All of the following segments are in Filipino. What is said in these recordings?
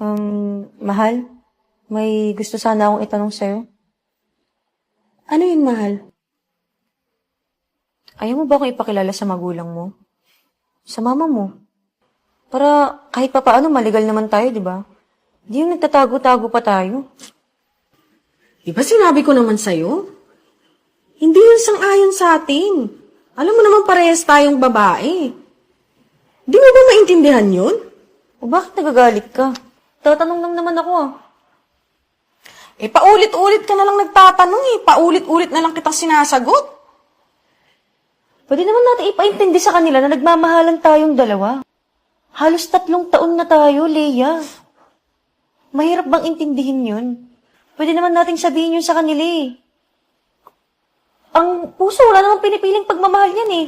Um, mahal, may gusto sana akong itanong sa'yo. Ano yun, mahal? Ayaw mo ba akong ipakilala sa magulang mo? Sa mama mo? Para kahit pa paano maligal naman tayo, di ba? Di yung nagtatago-tago pa tayo. Di ba sinabi ko naman sa'yo? Hindi yun sang-ayon sa atin. Alam mo naman parehas tayong babae. Di mo ba maintindihan yun? O bakit nagagalit ka? Tatanong lang naman ako. Eh, paulit-ulit ka na lang nagtatanong eh. Paulit-ulit na lang kitang sinasagot. Pwede naman natin ipaintindi sa kanila na nagmamahalan tayong dalawa. Halos tatlong taon na tayo, Leia. Mahirap bang intindihin yun? Pwede naman nating sabihin yun sa kanila eh. Ang puso, wala namang pinipiling pagmamahal yan eh.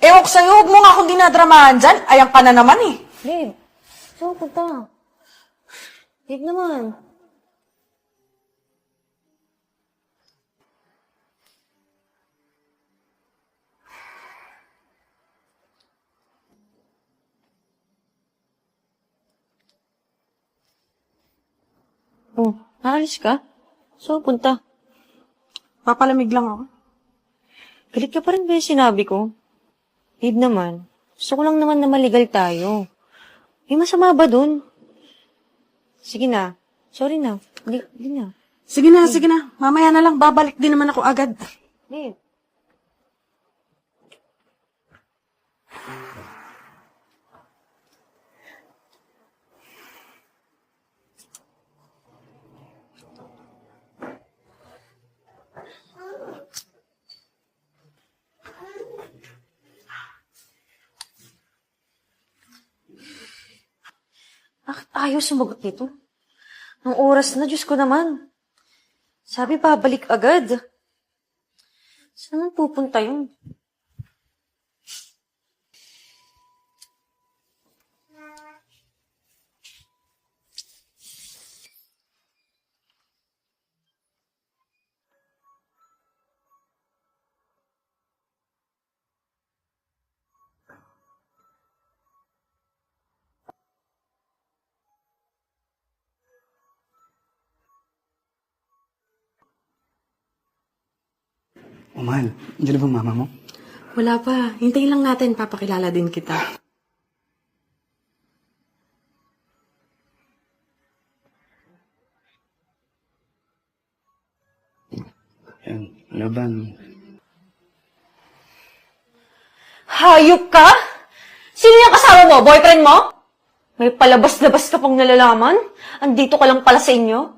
Ewan ko sa'yo, huwag mo nga akong dinadramahan dyan. Ayan ka na naman eh. Babe, saan punta? Babe naman. Oh, aalis ka? Ka punta? Papalamig lang ako. Galit ka pa rin ba yung sinabi ko? Babe naman, gusto ko lang naman na maligal tayo. May masama ba dun? Sige na. Sorry na. Hindi, hindi na. Sige na, sige na. Mamaya na lang, babalik din naman ako agad. Babe. Ayaw sumagot nito? Ang oras na, Diyos ko naman. Sabi, babalik agad. Saan pupunta yun? Oh, mahal. Na ba mama mo? Wala pa. Hintayin lang natin, papakilala din kita. Yan. Laban. Hayop ka? Sino yung kasama mo? Boyfriend mo? May palabas-labas ka pang nalalaman? Andito ka lang pala sa inyo?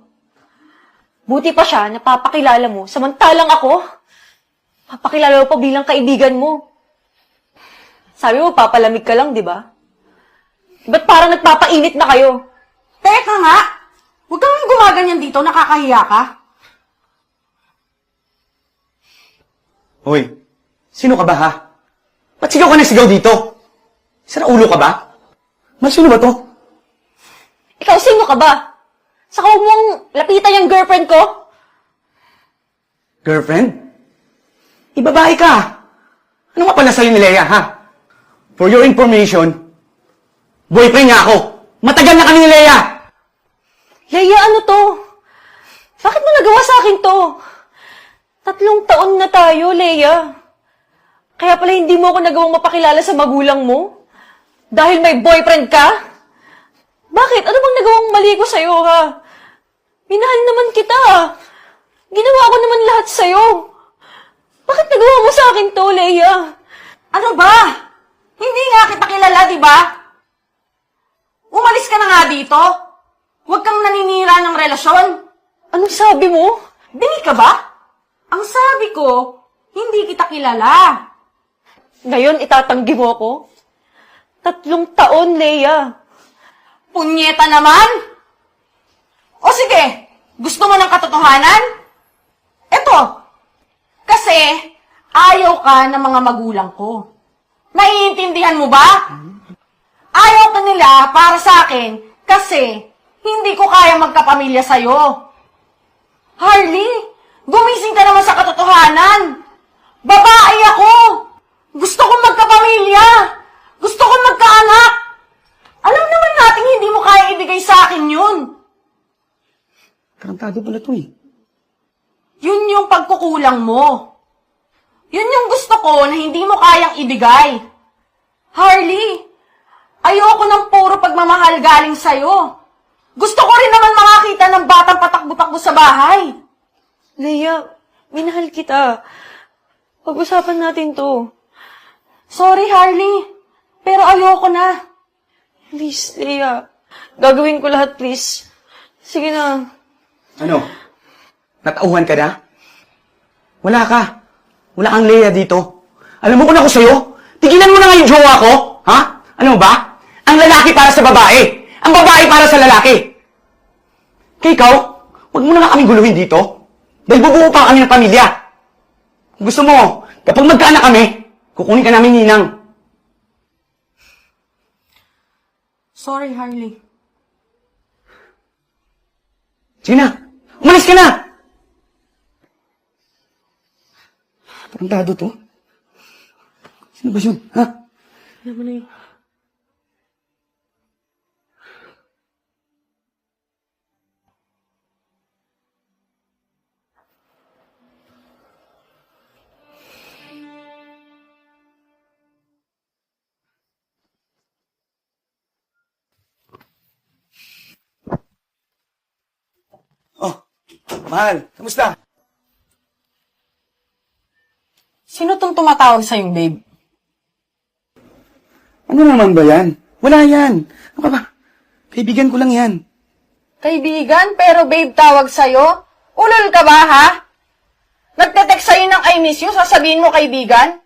Buti pa siya, napapakilala mo, samantalang ako, papakilala mo pa bilang kaibigan mo. Sabi mo, papalamig ka lang, di ba? Ba't parang nagpapainit na kayo? Teka nga! Huwag kang gumaganyan dito, nakakahiya ka. Hoy, sino ka ba ha? Ba't sigaw ka na sigaw dito? Sira ulo ka ba? Mas sino ba to? Ikaw, sino ka ba? Saka huwag mong lapitan yung girlfriend ko? Girlfriend? Ibabae ka! Ano nga pala sa'yo ni Leia, ha? For your information, boyfriend niya ako! Matagal na kami ni Leia! Leia, ano to? Bakit mo nagawa sa akin to? Tatlong taon na tayo, Leia. Kaya pala hindi mo ako nagawang mapakilala sa magulang mo? Dahil may boyfriend ka? Bakit? Ano bang nagawang mali ko sa'yo, ha? Minahal naman kita. Ginawa ko naman lahat sa'yo. Bakit nagawa mo sa akin to, Leia? Ano ba? Hindi nga kita kilala, di ba? Umalis ka na nga dito. Huwag kang naninira ng relasyon. Anong sabi mo? Bili ka ba? Ang sabi ko, hindi kita kilala. Ngayon, itatanggi mo ako? Tatlong taon, Leia. Punyeta naman! O sige, gusto mo ng katotohanan? Eto, kasi ayaw ka ng mga magulang ko. Naiintindihan mo ba? Ayaw ka nila para sa akin kasi hindi ko kaya magkapamilya sa'yo. Harley, gumising ka naman sa katotohanan. Babae ako. Gusto kong magkapamilya. Gusto kong magkaanak. Alam naman natin hindi mo kaya ibigay sa akin Tarantado pala to eh. Yun yung pagkukulang mo. Yun yung gusto ko na hindi mo kayang ibigay. Harley, ayoko ng puro pagmamahal galing sa'yo. Gusto ko rin naman makakita ng batang patakbo-takbo sa bahay. Leia, minahal kita. Pag-usapan natin to. Sorry, Harley, pero ayoko na. Please, Leia. Gagawin ko lahat, please. Sige na. Ano? Natauhan ka na? Wala ka. Wala kang Leia dito. Alam mo kung ako sa'yo? Tigilan mo na nga yung jowa ko. Ha? Ano ba? Ang lalaki para sa babae. Ang babae para sa lalaki. Kaya ikaw, huwag mo na nga kaming guluhin dito. Dahil bubuo pa kami ng pamilya. Kung gusto mo, kapag magkaanak kami, kukunin ka namin ninang. Sorry, Harley. Sige na. Umalis ka na! Tarantado to. Sino ba yun? Ha? Alam mo na yun. Oh, mahal. Kamusta? Sino tong tumatawag sa'yo, babe? Ano naman ba yan? Wala yan. Ano ka ba? Kaibigan ko lang yan. Kaibigan, pero babe tawag sa'yo? Ulol ka ba, ha? Nagte-text sa'yo ng I miss you, sasabihin mo kaibigan?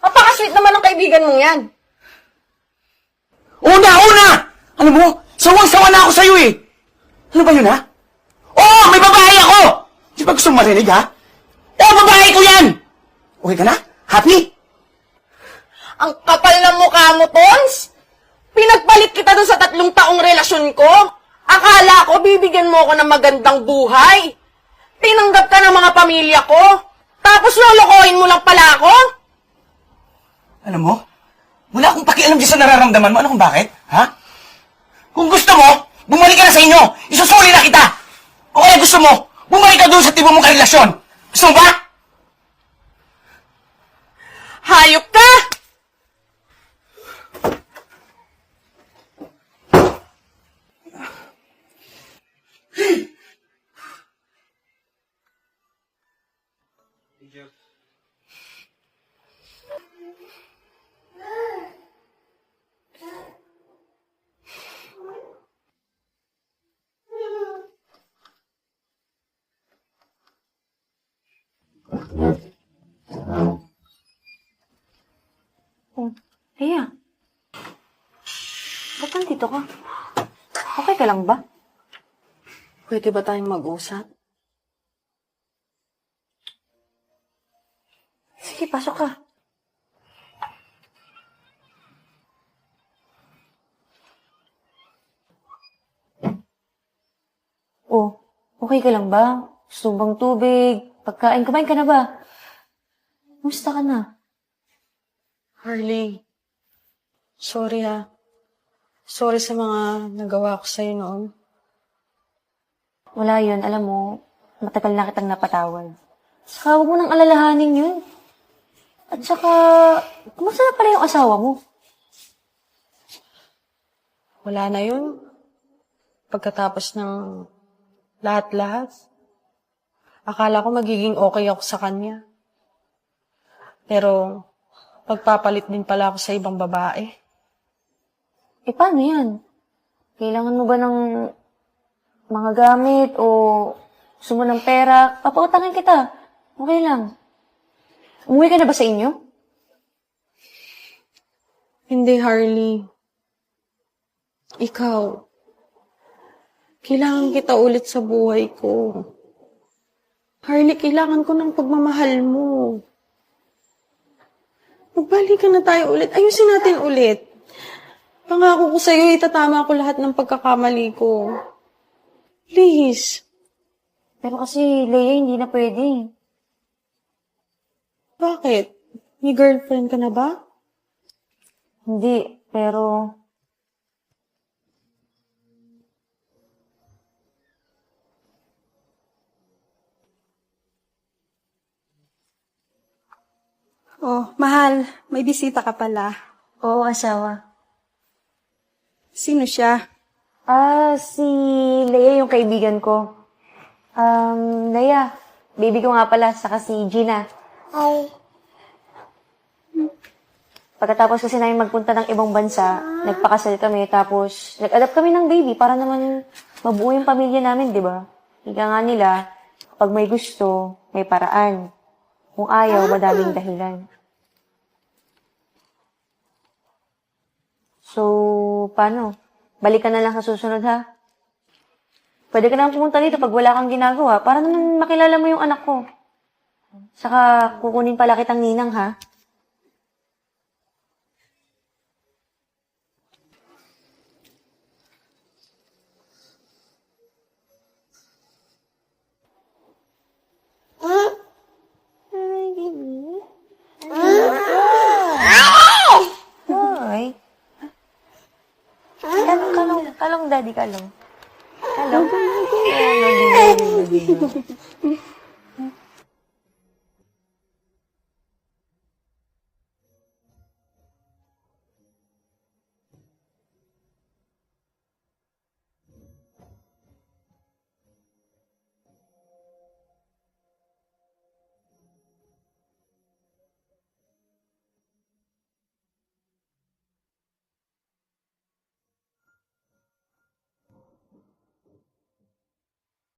Napaka-sweet naman ng kaibigan mong yan. Una, una! Alam mo, sawang-sawa na ako sa'yo eh. Ano ba yun, ha? Oo, may babae ako! Di ba gusto marinig, ha? Oo, babae ko yan! Okay ka na? Happy? Ang kapal ng mukha mo, Tons! Pinagpalit kita dun sa tatlong taong relasyon ko. Akala ko bibigyan mo ako ng magandang buhay. Tinanggap ka ng mga pamilya ko. Tapos lolokohin mo lang pala ako? Alam mo, wala akong pakialam dyan sa nararamdaman mo. Ano kung bakit? Ha? Kung gusto mo, bumalik ka na sa inyo. Isusuli na kita. O kaya gusto mo, bumalik ka doon sa tibo mong karelasyon. Gusto? Hayop ka! Oh, Leia. Ba't nandito ka? Okay ka lang ba? Pwede ba tayong mag-usap? Sige, pasok ka. Oh, okay ka lang ba? Gusto bang tubig? Pagkain, kumain ka na ba? Kumusta ka na? Harley, sorry ha. Sorry sa mga nagawa ko sa'yo noon. Wala yun, alam mo, matagal na kitang napatawad. Saka huwag mo nang alalahanin yun. At saka, kumusta na pala yung asawa mo? Wala na yun. Pagkatapos ng lahat-lahat, akala ko magiging okay ako sa kanya. Pero, pagpapalit din pala ako sa ibang babae. Eh, paano yan? Kailangan mo ba ng mga gamit o gusto mo ng pera? Papautangin kita. Okay lang. Umuwi ka na ba sa inyo? Hindi, Harley. Ikaw. Kailangan kita ulit sa buhay ko. Harley, kailangan ko ng pagmamahal mo. Magbalikan na tayo ulit. Ayusin natin ulit. Pangako ko sa'yo, itatama ko lahat ng pagkakamali ko. Please. Pero kasi, Leia, hindi na pwede. Bakit? May girlfriend ka na ba? Hindi, pero... Oh, mahal. May bisita ka pala. Oo, asawa. Sino siya? Ah, si Leia yung kaibigan ko. Um, Leia, baby ko nga pala, saka si Gina. Ay, Pagkatapos kasi namin magpunta ng ibang bansa, nagpakasal kami, tapos nag-adapt kami ng baby para naman mabuo yung pamilya namin, di ba? Ika nga nila, kapag may gusto, may paraan. Kung ayaw, madaming dahilan. So, paano? Balik ka na lang sa susunod, ha? Pwede ka naman pumunta dito pag wala kang ginagawa para naman makilala mo yung anak ko. Saka, kukunin pala kitang ninang, ha? Hoy. Kalong, daddy, kalong. Kalong. Kalong, daddy, daddy, daddy.